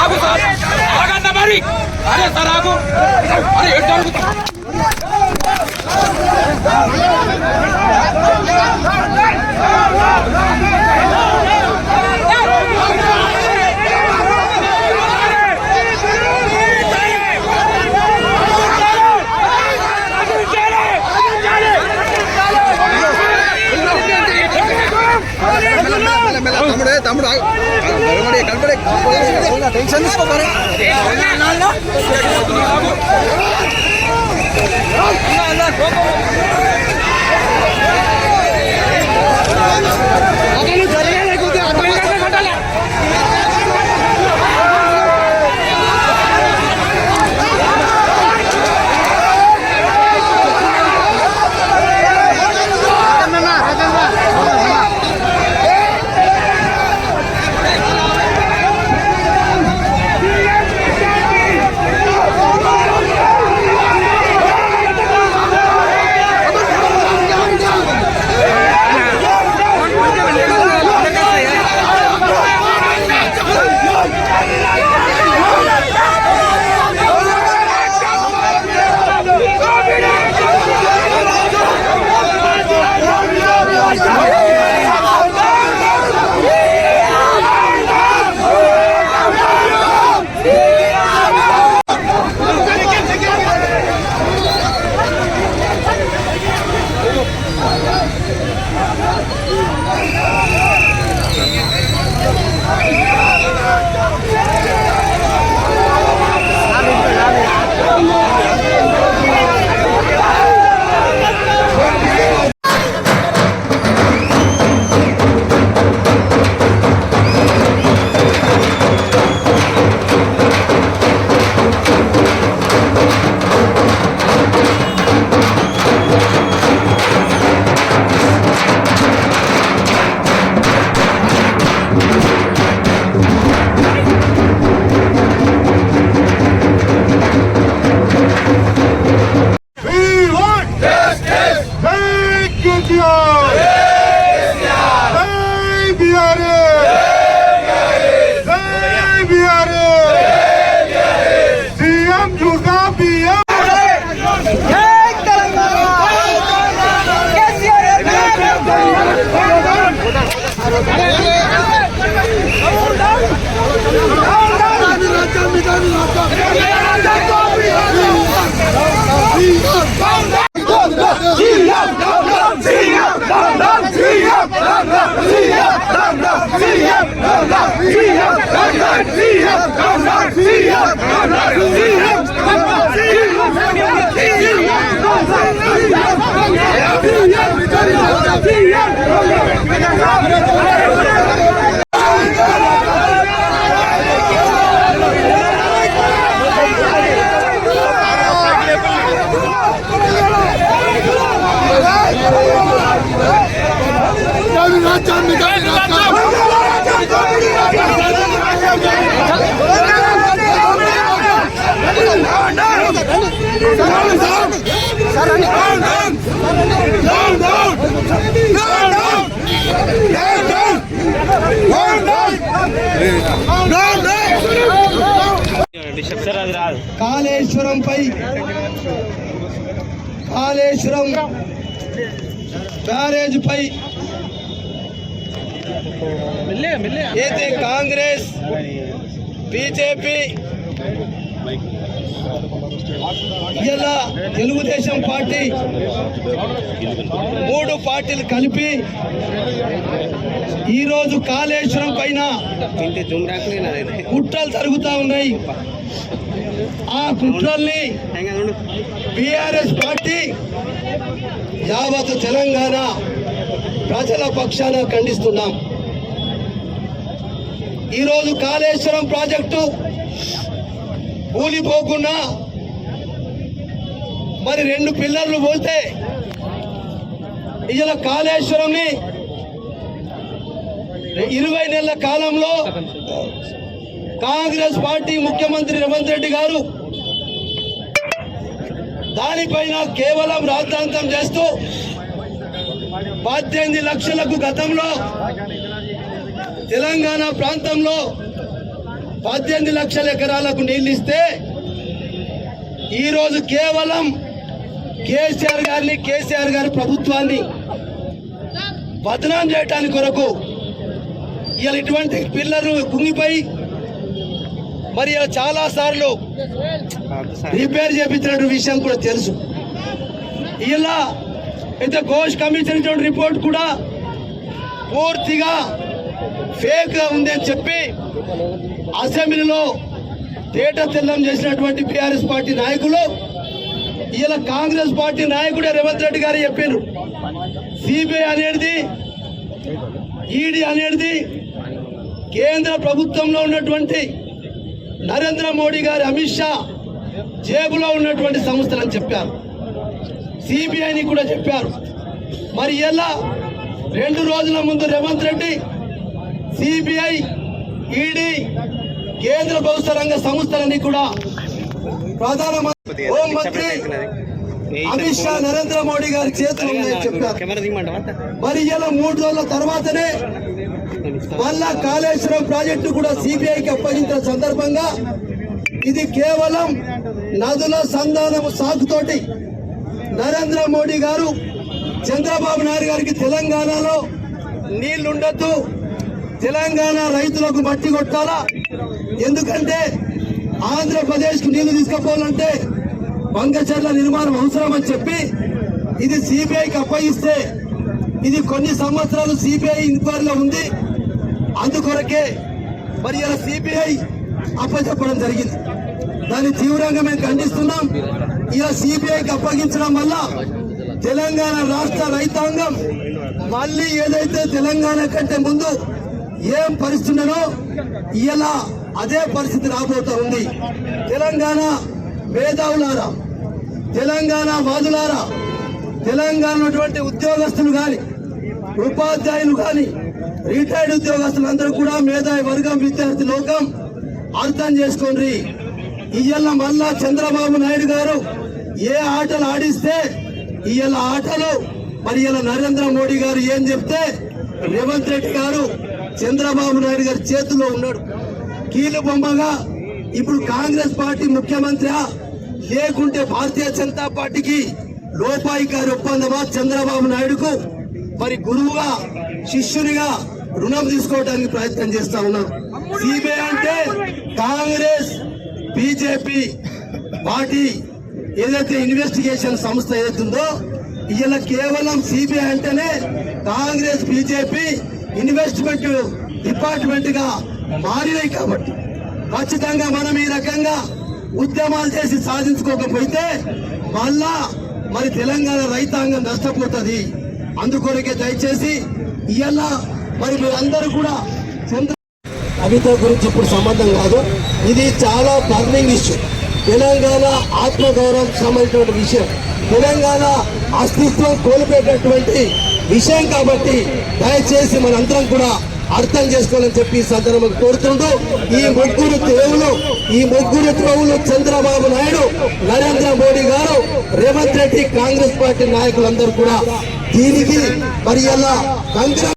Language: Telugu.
ఆగు సార్. ఆగన్న మరి. అదే సార్ ఆగు. అరే ఏడు జరుగుతుంది? టెన్షన్ తీసుకోవాలి Yeah! కాళేశ్వరంపై కాళేశ్వరం బ్యారేజ్ పై అయితే కాంగ్రెస్ బీజేపీ ఇలా తెలుగుదేశం పార్టీ మూడు పార్టీలు కలిపి ఈరోజు కాళేశ్వరం పైన కుట్రలు జరుగుతూ ఉన్నాయి. ఆ కుట్రల్ని బీఆర్ఎస్ పార్టీ యావత్ తెలంగాణ ప్రజల పక్షాన ఖండిస్తున్నాం. ఈరోజు కాళేశ్వరం ప్రాజెక్టు కూలిపోకుండా మరి రెండు పిల్లర్లు పోతే ఇలా కాళేశ్వరంని ఇరవై నెలల కాలంలో కాంగ్రెస్ పార్టీ ముఖ్యమంత్రి రేవంత్ రెడ్డి గారు దానిపైన కేవలం రాద్ధాంతం చేస్తూ పద్దెనిమిది లక్షలకు గతంలో తెలంగాణ ప్రాంతంలో పద్దెనిమిది లక్షల ఎకరాలకు నీళ్ళు ఇస్తే ఈరోజు కేవలం కేసీఆర్ గారిని కేసీఆర్ గారి ప్రభుత్వాన్ని బదనాం చేయటానికి కొరకు ఇలా ఇటువంటి పిల్లలు కుంగిపోయి మరి ఇలా చాలా సార్లు రిపేర్ చేపించిన విషయం కూడా తెలుసు. ఇలా అయితే ఘోష్ కమిషన్ రిపోర్ట్ కూడా పూర్తిగా ఫేక్గా ఉంది అని చెప్పి అసెంబ్లీలో తేట తెల్లం చేసినటువంటి బీఆర్ఎస్ పార్టీ నాయకులు ఇలా కాంగ్రెస్ పార్టీ నాయకుడే రేవంత్ రెడ్డి గారు చెప్పారు సిబిఐ అనేది ఈడీ అనేది కేంద్ర ప్రభుత్వంలో ఉన్నటువంటి నరేంద్ర మోడీ గారి అమిత్ షా జేబులో ఉన్నటువంటి సంస్థలని చెప్పారు. సిబిఐని కూడా చెప్పారు. మరి ఎలా రెండు రోజుల ముందు రేవంత్ రెడ్డి సిబిఐ ఈడీ కేంద్ర ప్రభుత్వ రంగ సంస్థలన్నీ కూడా ప్రధానమంత్రి హోం మంత్రి అమిత్ షా నరేంద్ర మోడీ గారి చేతిలో ఉన్నాయని చెప్పారు. మరి ఇలా మూడు రోజుల తర్వాతనే మళ్ళా కాళేశ్వరం ప్రాజెక్టు కూడా సిబిఐకి అప్పగించిన సందర్భంగా ఇది కేవలం నదుల సంధానము సాగుతోటి నరేంద్ర మోడీ గారు చంద్రబాబు నాయుడు గారికి తెలంగాణలో నీళ్ళుండొద్దు. తెలంగాణ రైతులకు మట్టి కొట్టాలా? ఎందుకంటే ఆంధ్రప్రదేశ్కు నీళ్ళు తీసుకుపోవాలంటే వంగచర్ల నిర్మాణం అవసరమని చెప్పి ఇది సిబిఐకి అప్పగిస్తే ఇది కొన్ని సంవత్సరాలు సిబిఐ ఎంక్వైరీలో ఉంది. అందుకొరకే మరి ఇలా సిబిఐ అప్పచెప్పడం జరిగింది. దాన్ని తీవ్రంగా మేము ఖండిస్తున్నాం. ఇలా సిబిఐకి అప్పగించడం వల్ల తెలంగాణ రాష్ట్ర రైతాంగం మళ్ళీ ఏదైతే తెలంగాణ కంటే ముందు ఏం పరిస్థితి ఉన్నదో ఇలా అదే పరిస్థితి రాబోతా ఉంది? తెలంగాణ మేధావులారా తెలంగాణ వాదులారా తెలంగాణ ఉన్నటువంటి ఉద్యోగస్తులు కానీ ఉపాధ్యాయులు కానీ రిటైర్డ్ ఉద్యోగస్తులు అందరూ కూడా మేధావి వర్గం విద్యార్థి లోకం అర్థం చేసుకోండి. ఇవాళ మళ్ళా చంద్రబాబు నాయుడు గారు ఏ ఆటలు ఆడిస్తే ఇవాళ ఆటలు మరి ఇలా నరేంద్ర మోడీ గారు ఏం చెప్తే రేవంత్ రెడ్డి గారు చంద్రబాబు నాయుడు గారి చేతిలో ఉన్నాడు. కీలు బొమ్మగా ఇప్పుడు కాంగ్రెస్ పార్టీ ముఖ్యమంత్రి లేకుంటే భారతీయ జనతా పార్టీకి లోపాయికారి ఒప్పందమా చంద్రబాబు నాయుడుకు? మరి గురువుగా శిష్యునిగా రుణం తీసుకోవడానికి ప్రయత్నం చేస్తా ఉన్నారు సిబిఐ అంటే కాంగ్రెస్ బీజేపీ పార్టీ ఏదైతే ఇన్వెస్టిగేషన్ సంస్థ ఏదైతుందో ఇలా కేవలం సిబిఐ అంటేనే కాంగ్రెస్ బీజేపీ ఇన్వెస్ట్మెంట్ డిపార్ట్మెంట్గా మారినాయి కాబట్టి ఖచ్చితంగా మనం ఈ రకంగా ఉద్యమాలు చేసి సాధించుకోకపోతే మళ్ళా మరి తెలంగాణ రైతాంగం నష్టపోతుంది. అందుకొరకే దయచేసి ఇవాళ మరి మీరందరూ కూడా చంద్ర కవిత గురించి ఇప్పుడు సంబంధం కాదు. ఇది చాలా బర్నింగ్ ఇష్యూ తెలంగాణ ఆత్మగౌరవం సంబంధించినటువంటి విషయం. తెలంగాణ అస్తిత్వం కోల్పోయేటటువంటి విషయం కాబట్టి దయచేసి మనందరం కూడా అర్థం చేసుకోవాలని చెప్పి ఈ సందర్భంగా కోరుతుంటూ ఈ ముగ్గురు దేవులు ఈ ముగ్గురు త్రోవులు చంద్రబాబు నాయుడు నరేంద్ర మోడీ గారు రేవంత్ రెడ్డి కాంగ్రెస్ పార్టీ నాయకులందరూ కూడా దీనికి మరి ఎలా